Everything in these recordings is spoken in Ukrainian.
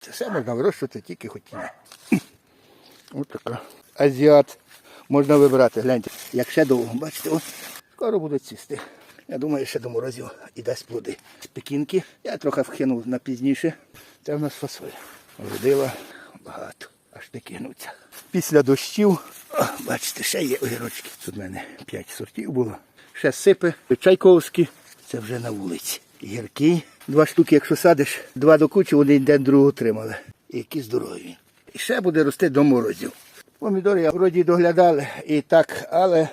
Це все можна вирощувати тільки хотіння. Ось така. Азіат. Можна вибирати. Гляньте, як ще довго, бачите, о, скоро буде цвісти. Я думаю, ще до морозів і дасть плоди. Пекінки. Я трохи вхинув на пізніше. Це в нас фасоль. Родила багато. Аж не кинуться. Після дощів, о, бачите, ще є огірочки. Тут в мене 5 сортів було. Ще сипи, чайковські. Це вже на вулиці. Гіркий. Два штуки, якщо садиш, два до кучі, вони день другого тримали. І які здорові. І ще буде рости до морозів. Помідори я вроді доглядали і так, але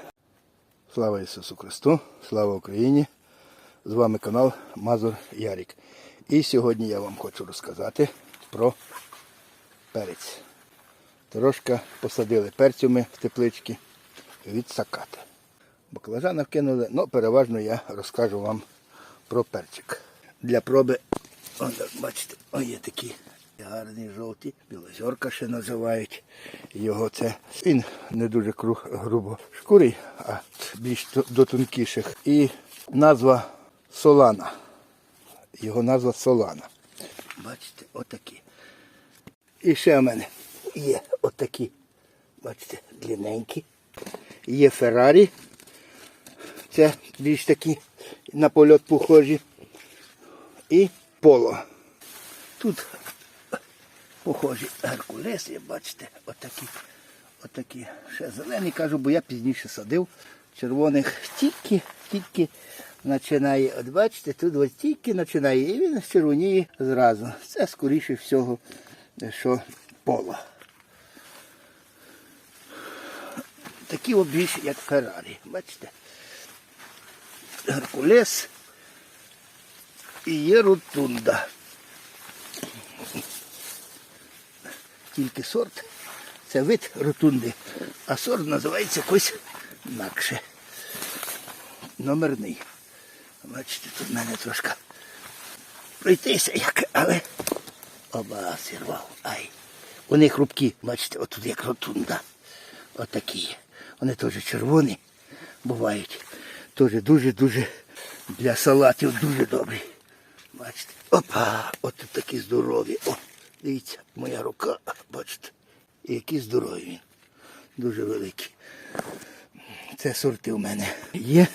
слава Ісусу Христу, слава Україні! З вами канал Мазур Ярік. І сьогодні я вам хочу розказати про перець. Трошки посадили перцю ми в теплички відсакати. Баклажана вкинули, але переважно я розкажу вам про перчик. Для проби, он, бачите, о, є такі гарні жовті, білозорка ще називають його це. Він не дуже круг, грубо шкурий, а більш до- до тонкіших. І назва Солана. Його назва Солана. Бачите, отакі. І ще в мене є отакі, бачите, длинненькі. Є Феррарі. Це більш такі на польот похожі. І поло. Тут похожі геркулеси, бачите, отакі, отакі. Ще зелені кажу, бо я пізніше садив. Червоних тільки, тільки починає. От бачите, тут ось тільки починає. І він червоніє зразу. Це скоріше всього, що поло. Такі більш як Феррарі. Бачите? Геркулес і є ротунда. Тільки сорт це вид ротунди, а сорт називається якось інакше. Номерний. Бачите, тут в мене трошки пройтися, як, але оба сірвав. Ай. Вони хрупкі, бачите, отут як ротунда. Отакі. Вони теж червоні бувають. Теж дуже-дуже для салатів дуже добрі. Бачите? Опа! От такі здорові. О, дивіться, моя рука, бачите, і які здорові він. Дуже великі. Це сорти у мене є.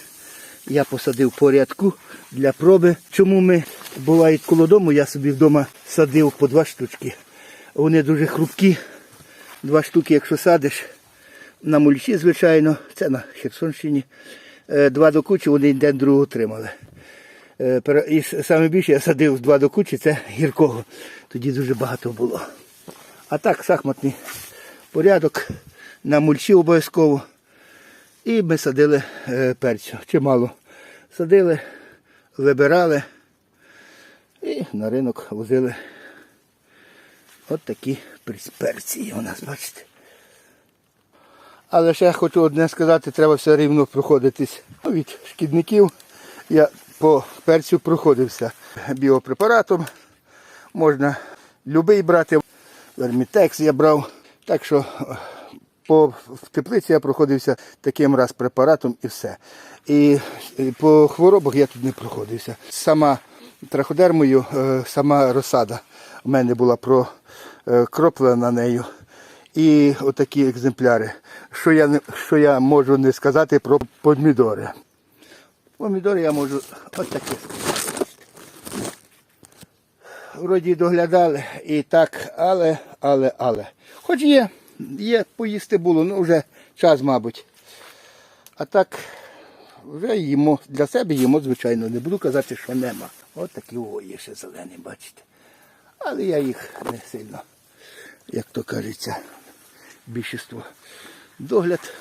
Я посадив по рядку для проби. Чому ми бувають коло дому, я собі вдома садив по два штучки. Вони дуже хрупкі. Два штуки, якщо садиш, на мульчі, звичайно, це на Херсонщині. Е, Два до кучі, вони день другого тримали. Е, І с- саме більше я садив два до кучі, це гіркого. Тоді дуже багато було. А так, шахматний порядок, на мульчі обов'язково. І ми садили е, перцю. Чимало садили, вибирали і на ринок возили от такі перці у нас, бачите. Але ще я хочу одне сказати, треба все рівно проходитись від шкідників. Я по перцю проходився біопрепаратом. Можна любий брати. Вермітекс я брав. Так що е, по в теплиці я проходився таким раз препаратом і все. І, і по хворобах я тут не проходився. Сама траходермою, е, сама розсада в мене була прокроплена нею. І отакі екземпляри. Що я, що я можу не сказати про помідори. Помідори я можу отакі сказати. Вроді доглядали і так, але, але, але. Хоч є, є, поїсти було, ну вже час, мабуть. А так, вже їмо, для себе їмо, звичайно, не буду казати, що нема. От такі о, є ще зелені, бачите. Але я їх не сильно, як то кажеться, більшість догляд.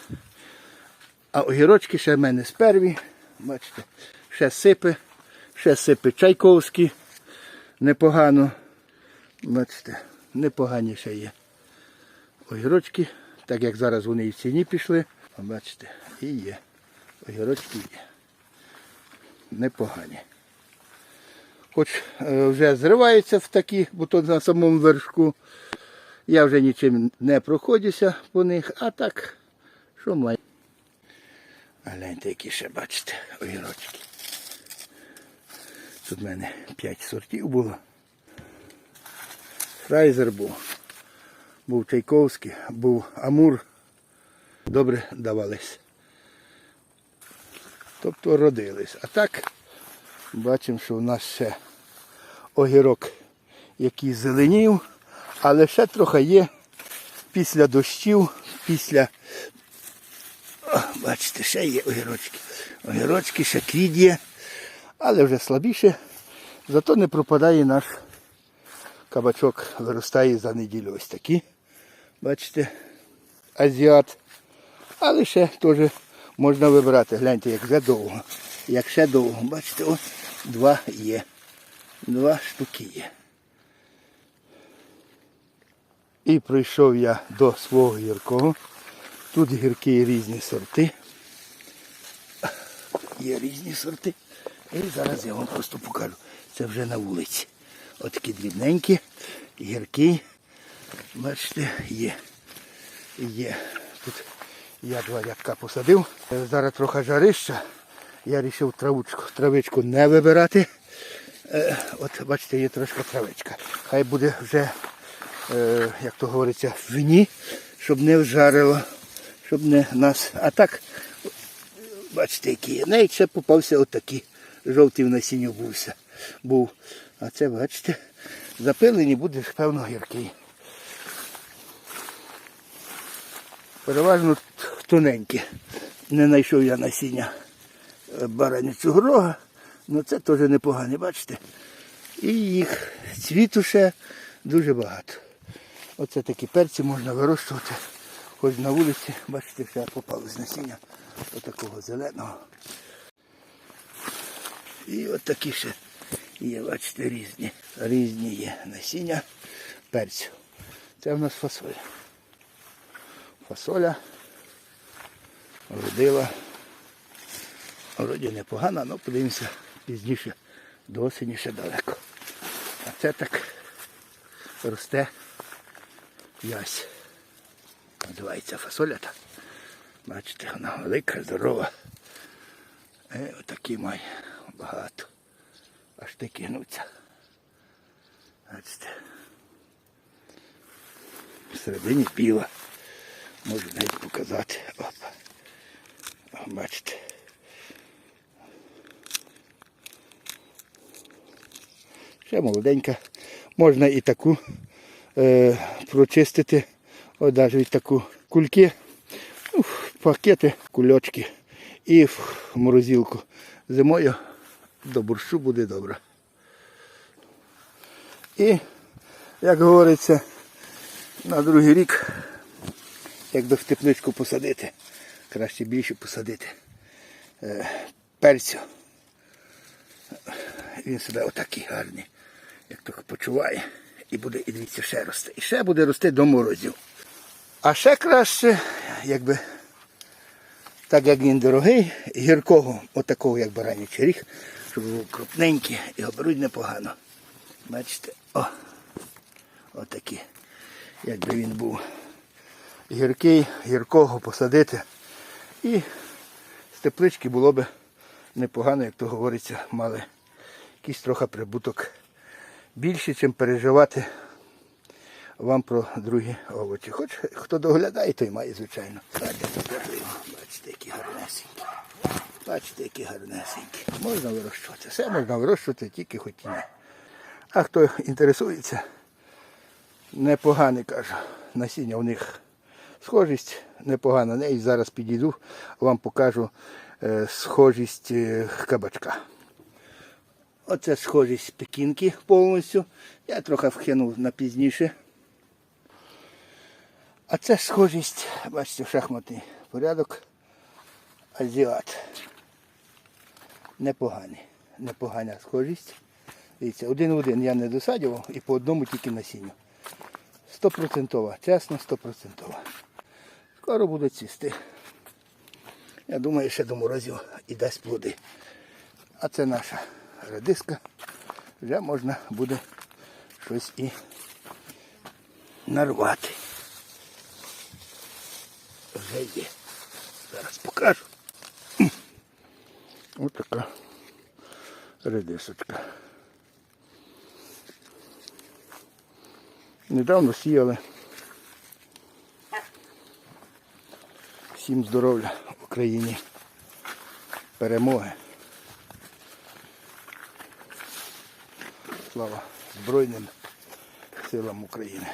А огірочки ще в мене сперві, бачите, ще сипи, ще сипи чайковські, непогано. Бачите, непогані ще є. Огірочки, так як зараз вони і в ціні пішли, бачите, і є. Огірочки є. Непогані. Хоч е, вже зриваються в такі, бо то на самому вершку. Я вже нічим не проходжуся по них, а так, що маю. Гляньте, які ще бачите, огірочки. Тут в мене 5 сортів було. Фрайзер був, був Чайковський, був Амур. Добре давались. Тобто родились. А так бачимо, що в нас ще огірок, який зеленів, але ще трохи є після дощів, після. О, бачите, ще є огірочки. Огірочки, ще квіт є, але вже слабіше. Зато не пропадає наш кабачок, виростає за неділю. Ось такі. Бачите, азіат. Але ще теж можна вибирати. Гляньте, як вже довго. Як ще довго. Бачите, ось два є. Два штуки є. І прийшов я до свого гіркого. Тут гіркі різні сорти. Є різні сорти. І зараз я вам просто покажу. Це вже на вулиці. Отакі дрібненькі, гіркі. Бачите, є. Є. Тут я два рядка посадив. Зараз трохи жарища. Я вирішив травичку, травичку не вибирати. Е, От бачите, є трошки травичка. Хай буде вже, е, як то говориться, в вині, щоб не вжарило, щоб не нас. А так, бачите, які. Навіть ще попався отакий. Жовтий в насінню бувся. був. А це, бачите, запилені буде, певно, гіркий. Переважно тоненькі. Не знайшов я насіння е, баранячого рога, але це теж непогане, бачите? І їх цвіту ще дуже багато. Оце такі перці можна вирощувати. Хоч на вулиці, бачите, ще попали з насіння отакого зеленого. І от такі ще є, бачите, різні. Різні є насіння перцю. Це в нас фасоля. Фасоля родила. Вроді непогана, але подивимося пізніше до осені ще далеко. А це так росте ясь. Називається фасолята. Бачите, вона велика, здорова. Е, отакі має багато. Аж такі гнуться. Бачите. Всередині біла. Можу навіть показати. Опа. Бачите. Ще молоденька. Можна і таку е, прочистити. Ось навіть таку кульки, в пакети, кульочки і в морозилку. Зимою до борщу буде добре. І, як говориться, на другий рік, якби в тепличку посадити, краще більше посадити е, перцю. Він себе отакий гарний, як тільки почуває. І буде, і дивіться, ще рости. І ще буде рости до морозів. А ще краще, якби, так як він дорогий, гіркого, отакого, як баранячий ріг, щоб був крупненький і оберуть непогано. Бачите, о, отакі. Якби він був гіркий, гіркого посадити. І з теплички було б непогано, як то говориться, мали якийсь трохи прибуток більше, чим переживати вам про другі овочі. Хоч хто доглядає, той має, звичайно. Бачите, які гарнесенькі. Бачите, які гарнесенькі. Можна вирощувати. Все можна вирощувати, тільки хотіння. А хто інтересується, непоганий кажу. Насіння у них схожість непогана. Не, і зараз підійду, вам покажу е, схожість е, кабачка. Оце схожість пекінки повністю. Я трохи вкинув на пізніше. А це схожість, бачите, шахматний порядок. Азіат. Непоганий. Непогана схожість. Дивіться, один в один я не досадював і по одному тільки насінню. Стопроцентова, чесно, стопроцентова. Скоро буде цісти. Я думаю, ще до морозів і дасть плоди. А це наша редиска. Вже можна буде щось і нарвати. Вже є. Зараз покажу. Ось така редисочка. Недавно сіяли. Всім здоров'я в Україні. Перемоги. Слава Збройним силам України.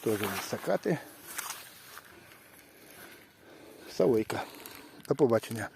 Теж сакати. Савойка. До побачення.